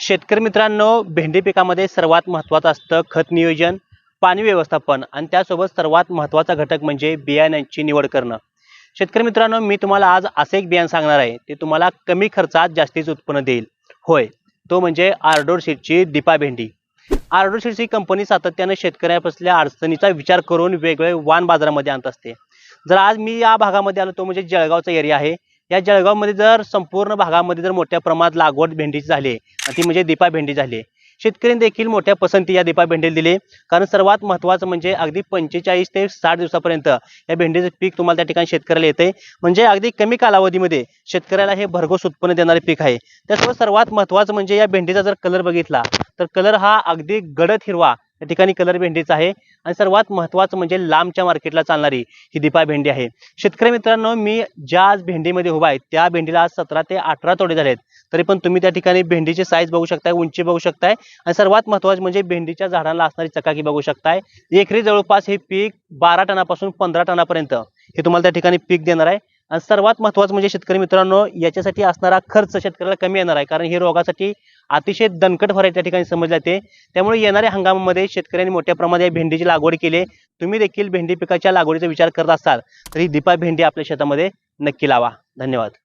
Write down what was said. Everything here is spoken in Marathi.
शेतकरी मित्रांनो भेंडी पिकामध्ये सर्वात महत्त्वाचं असतं खत नियोजन पाणी व्यवस्थापन आणि त्यासोबत सर्वात महत्त्वाचा घटक म्हणजे बियाण्यांची निवड करणं. शेतकरी मित्रांनो मी तुम्हाला आज असे एक बियाणं सांगणार आहे ते तुम्हाला कमी खर्चात जास्तीच उत्पन्न देईल. होय तो म्हणजे आर्डोर सीडची दीपा भेंडी. आर्डोर सीड्स ही कंपनी सातत्यानं शेतकऱ्यापासल्या अडचणीचा विचार करून वेगवेगळे वाण बाजारामध्ये आणत असते. जर आज मी या भागामध्ये आलो तो म्हणजे जळगावचा एरिया आहे. या जळगावमध्ये जर संपूर्ण भागामध्ये जर मोठ्या प्रमाणात लागवड भेंडीची झाली आणि ती म्हणजे दीपा भेंडी झाली. आहे. शेतकऱ्यांनी देखील मोठ्या पसंती या दीपा भेंडीला दिली. कारण सर्वात महत्त्वाचं म्हणजे अगदी पंचेचाळीस ते साठ दिवसापर्यंत या भेंडीचं पीक तुम्हाला त्या ठिकाणी शेतकऱ्याला येते म्हणजे अगदी कमी कालावधीमध्ये शेतकऱ्याला हे भरघोस उत्पन्न देणारे पीक आहे. त्यासोबत सर्वात महत्त्वाचं म्हणजे या भेंडीचा जर कलर बघितला तर कलर हा अगदी गडद हिरवा या ठिकाणी कलर भेंडीचा आहे. आणि सर्वात महत्त्वाचं म्हणजे लांबच्या मार्केटला चालणारी ही दीपा भेंडी आहे. शेतकरी मित्रांनो मी ज्या आज भेंडीमध्ये उभा आहे त्या भेंडीला आज सतरा ते अठरा तोडे झालेत तरी पण तुम्ही त्या ठिकाणी भेंडीची साईज बघू शकताय उंची बघू शकताय. आणि सर्वात महत्त्वाचं म्हणजे भेंडीच्या झाडांना असणारी चकाकी बघू शकताय. एकरी जवळपास हे पीक बारा टनापासून पंधरा टनापर्यंत हे तुम्हाला त्या ठिकाणी पीक देणार आहे. आणि सर्वात महत्त्वाचं म्हणजे शेतकरी मित्रांनो याच्यासाठी असणारा खर्च शेतकऱ्याला कमी येणार आहे. कारण हे रोगासाठी अतिशय दणकट फरक त्या ठिकाणी समजले जाते. त्यामुळे येणाऱ्या हंगामामध्ये शेतकऱ्यांनी मोठ्या प्रमाणात या भेंडीची लागवड केली. आहे. तुम्ही देखील भेंडी पिकाच्या लागवडीचा विचार करत असाल तर ही दीपा भेंडी आपल्या शेतामध्ये नक्की लावा. धन्यवाद.